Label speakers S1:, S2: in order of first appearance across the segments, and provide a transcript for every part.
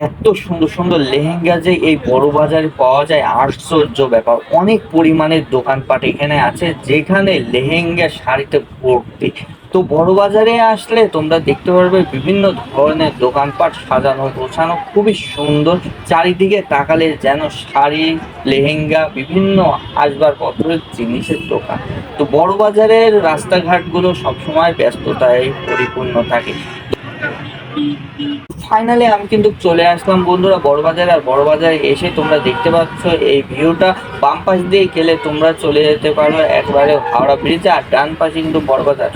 S1: এত সুন্দর সুন্দর লেহেঙ্গা যে এই বড় বাজারে পাওয়া যায়, আশ্চর্য ব্যাপার। অনেক পরিমাণের দোকানপাট এখানে আছে, যেখানে লেহেঙ্গা শাড়িতে ভর্তি। তো বড় বাজারে আসলে তোমরা দেখতে পারবে বিভিন্ন ধরনের দোকানপাট সাজানো, গোছানো, খুবই সুন্দর। চারিদিকে তাকালে যেন শাড়ি, লেহেঙ্গা, বিভিন্ন আসবাবপত্রের জিনিসের দোকান। তো বড় বাজারের রাস্তাঘাটগুলো সবসময় ব্যস্ততায় পরিপূর্ণ থাকে। ফাইনালি আমি কিন্তু চলে আসলাম বন্ধুরা বড়বাজার, আর বড়বাজারে এসে তোমরা দেখতে পাচ্ছ এই ভিউটা বাম পাশ দিয়ে গেলে তোমরা চলে যেতে পারো একবারে হাওড়া ব্রিজে আর ডান পাশে কিন্তু বড়বাজার।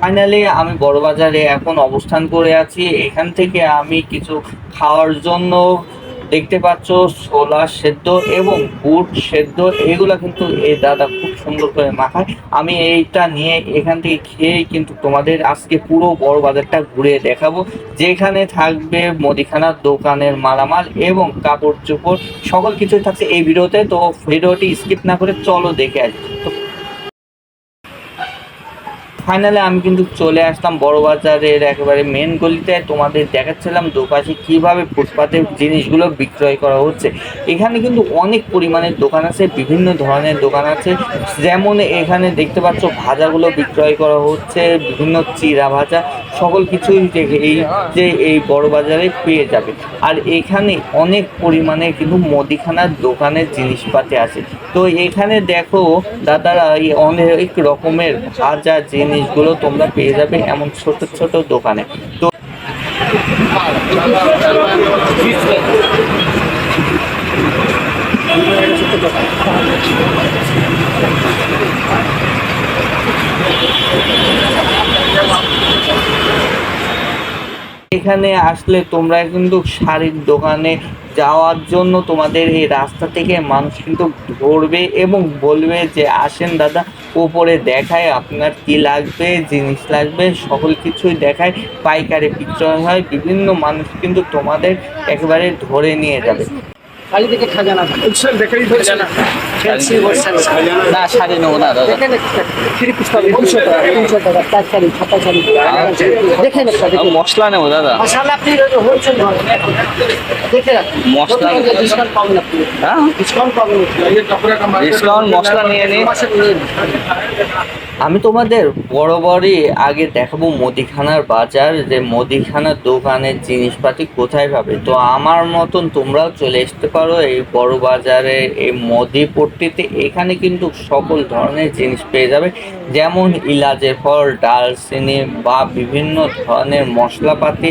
S1: ফাইনালি আমি বড়বাজারে এখন অবস্থান করে আছি। এখান থেকে আমি কিছু খাওয়ার জন্য দেখতে পাচ্ছ, ছোলা সেদ্ধ এবং বুট সেদ্ধ, এগুলা কিন্তু এই দাদা সুন্দর করে মাখায়। আমি এইটা নিয়ে এখান থেকে খেয়েই কিন্তু তোমাদের আজকে পুরো বড় বাজারটা ঘুরে দেখাবো। যেখানে থাকবে মুদিখানার দোকানের মালামাল এবং কাপড় চোপড়, সকল কিছুই থাকছে এই ভিডিওতে। তো ভিডিওটি স্কিপ না করে চলো দেখে আসি। তো ফাইনালি আমি কিন্তু চলে আসলাম বড় বাজারের একেবারে মেন গলিতে। তোমাদের দেখাচ্ছিলাম দুপাশে কীভাবে ফুটপাতে জিনিসগুলো বিক্রয় করা হচ্ছে। এখানে কিন্তু অনেক পরিমাণের দোকান আছে, বিভিন্ন ধরনের দোকান আছে। যেমন এখানে দেখতে পাচ্ছ, ভাজাগুলো বিক্রয় করা হচ্ছে, বিভিন্ন চিরা ভাজা, সকল কিছুই এই যে এই বড় বাজারে পেয়ে যাবে। আর এখানে অনেক পরিমাণে কিন্তু মুদিখানার দোকানের জিনিসপাতি আছে। তো এখানে দেখো, দাদারা এই অনেক রকমের ভাজা জিনিসগুলো তোমরা পেয়ে যাবে এমন ছোট ছোট দোকানে। তো এখানে আসলে তোমরা কিন্তু শাড়ির দোকানে যাওয়ার জন্য তোমাদের এই রাস্তা থেকে মানুষ কিন্তু ধরবে এবং বলবে যে, আসেন দাদা, ওপরে দেখায় আপনার কি লাগবে, জিনিস লাগবে, সকল কিছুই দেখায়, পাইকারি বিক্রয় হয়। বিভিন্ন মানুষ কিন্তু তোমাদের একেবারে ধরে নিয়ে যাবে। না শাড়ি নেব মশলা নেব দাদা।
S2: মশলা
S1: হ্যাঁ? নিয়ে আমি তোমাদের বরাবরই আগে দেখাবো মুদিখানার বাজার যে মুদিখানার দোকানের জিনিসপাতি কোথায় পাবে। তো আমার মতন তোমরাও চলে আসতে পারো, এই বড় বাজারে, এই মদিপট্টিতে এখানে কিন্তু সকল ধরনের জিনিস পেয়ে যাবে। যেমন ইলাচের ফল ডালচিনি বা বিভিন্ন ধরনের মশলাপাতি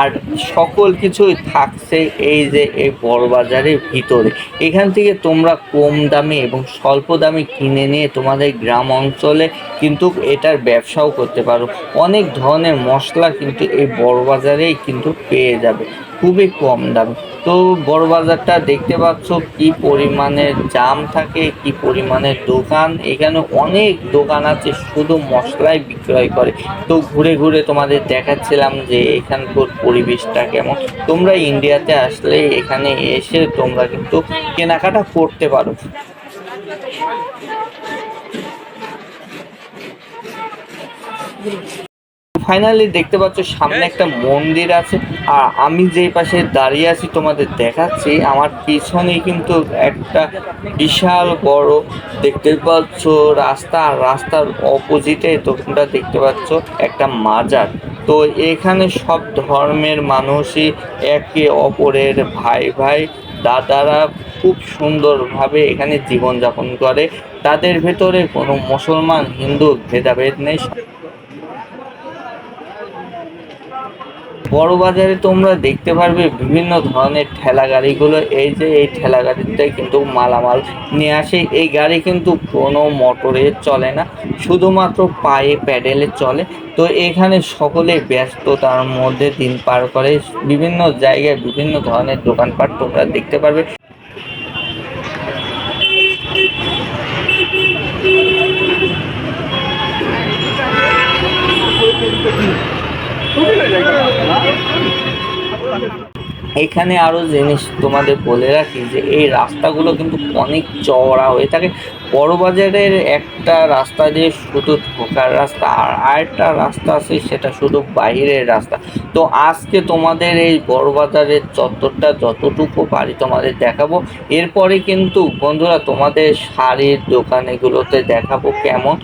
S1: আর সকল কিছুই থাকছে এই যে এই বড় বাজারের ভিতরে। এখান থেকে তোমরা কম দামে এবং স্বল্প দামে কিনে নিয়ে তোমাদের গ্রাম অঞ্চলে কিন্তু এটার ব্যবসাও করতে পারো। অনেক ধরনের মশলা কিন্তু এই বড় বাজারেই কিন্তু পেয়ে যাবে। খুবই কম দামে। তো বড় বাজারটা দেখতে পাচ্ছ কি পরিমাণের জাম থাকে, কি পরিমাণের দোকান। এখানে অনেক দোকান আছে শুধু মশলাই বিক্রয় করে। তো ঘুরে ঘুরে তোমাদের দেখাচ্ছিলাম যে এখানকার পরিবেশটা কেমন। তোমরা ইন্ডিয়াতে আসলে এখানে এসে তোমরা কিন্তু কেনাকাটা করতে পারো। ফাইনালি দেখতে পাচ্ছ সামনে একটা মন্দির আছে। আর আমি যেই পাশে দাঁড়িয়ে আছি তোমাদের দেখাচ্ছি আমার পিছনেই কিন্তু একটা বিশাল বড় দেখতে পাচ্ছ রাস্তা। আর রাস্তার অপোজিটে তোমরা দেখতে পাচ্ছ একটা মাজার। তো এখানে সব ধর্মের মানুষই একে অপরের ভাই ভাই দাদারা খুব সুন্দরভাবে এখানে জীবনযাপন করে। তাদের ভেতরে কোনো মুসলমান হিন্দু ভেদাভেদ নেই। বড় বাজারে তোমরা দেখতে পারবে বিভিন্ন ধরনের ঠেলা গাড়িগুলো। এই যে, এই ঠেলা গাড়িতে কিন্তু মালামাল নিয়ে আসে। এই গাড়ি কিন্তু কোনো মোটরে চলে না, শুধুমাত্র পায়ে প্যাডেলে চলে। তো এখানে সকলে ব্যস্ততার মধ্যে দিন পার করে। বিভিন্ন জায়গায় বিভিন্ন ধরনের দোকানপাট তোমরা দেখতে পারবে। এখানে আরও জিনিস তোমাদের বলে রাখি যে এই রাস্তাগুলো কিন্তু অনেক চওড়া হয়ে থাকে। বড় বাজারের একটা রাস্তা দিয়ে শুধু ঢোকার রাস্তা আর আরেকটা রাস্তা আছে সেটা শুধু বাইরের রাস্তা। তো আজকে তোমাদের এই বড় বাজারের চত্বরটা যতটুকু পারি তোমাদের দেখাবো, এরপরে কিন্তু বন্ধুরা তোমাদের শাড়ির দোকানেগুলোতে দেখাবো কেমন।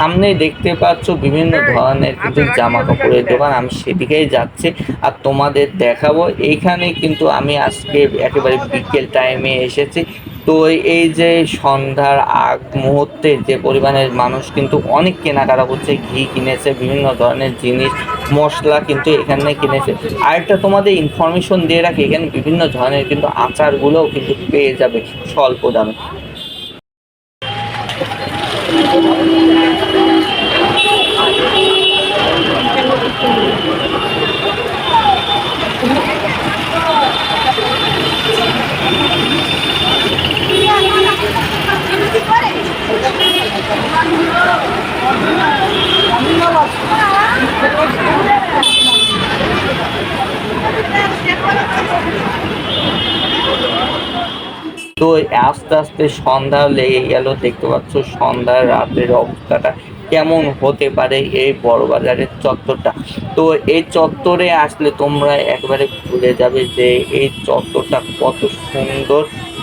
S1: সামনে দেখতে পাচ্ছ বিভিন্ন ধরনের কিন্তু জামা কাপড়ের দোকান। আমি সেদিকেই যাচ্ছি আর তোমাদের দেখাবো। এইখানে কিন্তু আমি আজকে একেবারে বিকেল টাইমে এসেছি। তো এই যে সন্ধ্যার আগ মুহূর্তে যে পরিমাণের মানুষ কিন্তু অনেক কেনাকাটা করছে ঘি কিনেছে বিভিন্ন ধরনের জিনিস মশলা কিন্তু এখানে কিনেছে। আরেকটা তোমাদের ইনফরমেশন দিয়ে রাখি এখানে বিভিন্ন ধরনের কিন্তু আচারগুলোও কিন্তু পেয়ে যাবে স্বল্প দামে। তো আস্তে আস্তে সন্ধ্যা লেগে গেল দেখতে পাচ্ছ সন্ধ্যার রাতের অবস্থাটা। কেমন হতে পারে এই বড় বাজারের চত্বরটা? তো এই চত্বরে আসলে তোমরা একবারে ভুলে যাবে যে এই চত্বরটা কত সুন্দর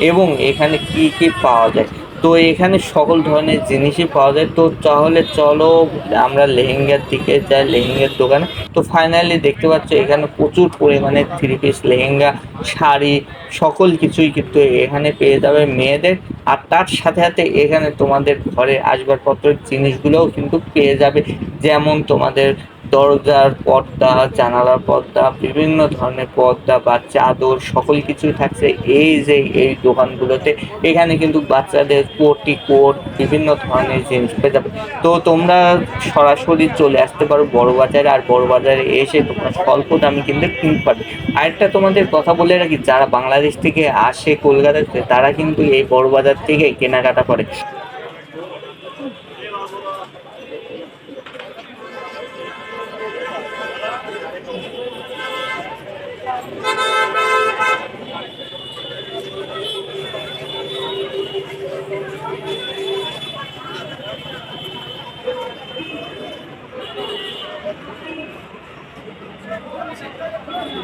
S1: এবং এখানে কি কি পাওয়া যায়। তো এখানে সকল ধরনের জিনিসই পাওয়া যায়। তো তাহলে চলো, আমরা লেহেঙ্গার দিকে যাই, লেহেঙ্গার দোকানে। তো ফাইনালি দেখতে পাচ্ছ, এখানে প্রচুর পরিমাণে থ্রি পিস লেহেঙ্গা, শাড়ি, সকল কিছুই কিন্তু এখানে পেয়ে যাবে মেয়েদের। আর তার সাথে সাথে এখানে তোমাদের ঘরে আসবাবপত্রের জিনিসগুলোও কিন্তু পেয়ে যাবে। যেমন তোমাদের দরজার পর্দা, জানালার পর্দা, বিভিন্ন ধরনের পর্দা, বা চাদর, সকল কিছুই থাকছে এই যে এই দোকানগুলোতে। এখানে কিন্তু বাচ্চাদের কোটি কোট, বিভিন্ন ধরনের জিনিস পেয়ে যাবে। তো তোমরা সরাসরি চলে আসতে পারো বড় বাজারে আর বড় বাজারে এসে তোমরা স্বল্প দামে কিন্তু কিনতে পারবে। আরেকটা তোমাদের কথা বলে রাখি, যারা বাংলাদেশ থেকে আসে কলকাতাতে, তারা কিন্তু এই বড় বাজার থেকে কেনাকাটা করে।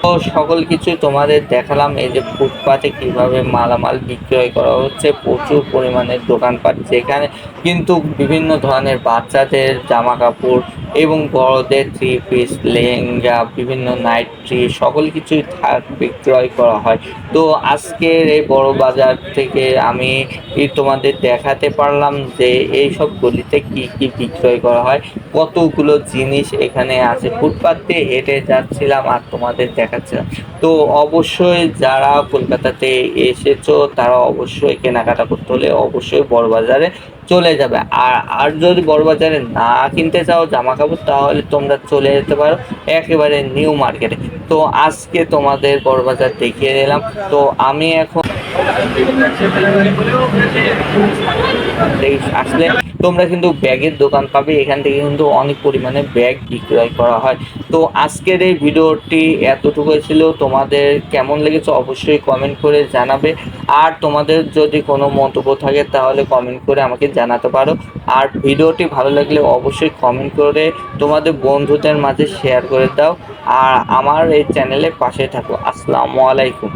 S1: তো সকল কিছু তোমাদের দেখালাম, এই যে ফুটপাতে কীভাবে মালামাল বিক্রয় করা হচ্ছে, প্রচুর পরিমাণের দোকানপাট, যেখানে কিন্তু বিভিন্ন ধরনের বাচ্চাদের জামা কাপড় এবং বড়দের থ্রি পিস লেহেঙ্গা, বিভিন্ন নাইট ট্রি সকল কিছুই থাক, বিক্রয় করা হয়। তো আজকের এই বড় বাজার থেকে আমি তোমাদের দেখাতে পারলাম যে এই সব গলিতে কি কি বিক্রয় করা হয়। কতগুলো জিনিস এখানে আছে। ফুটপাত দিয়ে হেঁটে যাচ্ছিলাম আর তোমাদের দেখাচ্ছিলাম। তো অবশ্যই যারা কলকাতাতে এসেছ, তারা অবশ্যই কেনাকাটা করতে হলে অবশ্যই বড় বাজারে চলে যাবে। আর আর যদি বড় বাজারে না কিনতে চাও, জামা কাপড় তাহলে তোমরা চলে যেতে পারো একেবারে নিউ মার্কেটে তো আজকে তোমাদের বড়বাজার দেখিয়ে দিলাম। তো আমি এখন আসলে তোমরা কিন্তু ব্যাগের দোকান পাবে, এখান থেকে কিন্তু অনেক পরিমাণে ব্যাগ বিক্রয় করা হয়। তো আজকের এই ভিডিওটি এতটুকু ছিল, তোমাদের কেমন লেগেছে অবশ্যই কমেন্ট করে জানাবে। আর তোমাদের যদি কোনো মন্তব্য থাকে, তাহলে কমেন্ট করে আমাকে জানাতে পারো। আর ভিডিওটি ভালো লাগলে অবশ্যই কমেন্ট করে তোমাদের বন্ধুদের মাঝে শেয়ার করে দাও। আর আমার এই চ্যানেলে পাশে থাকো। আসসালামু আলাইকুম।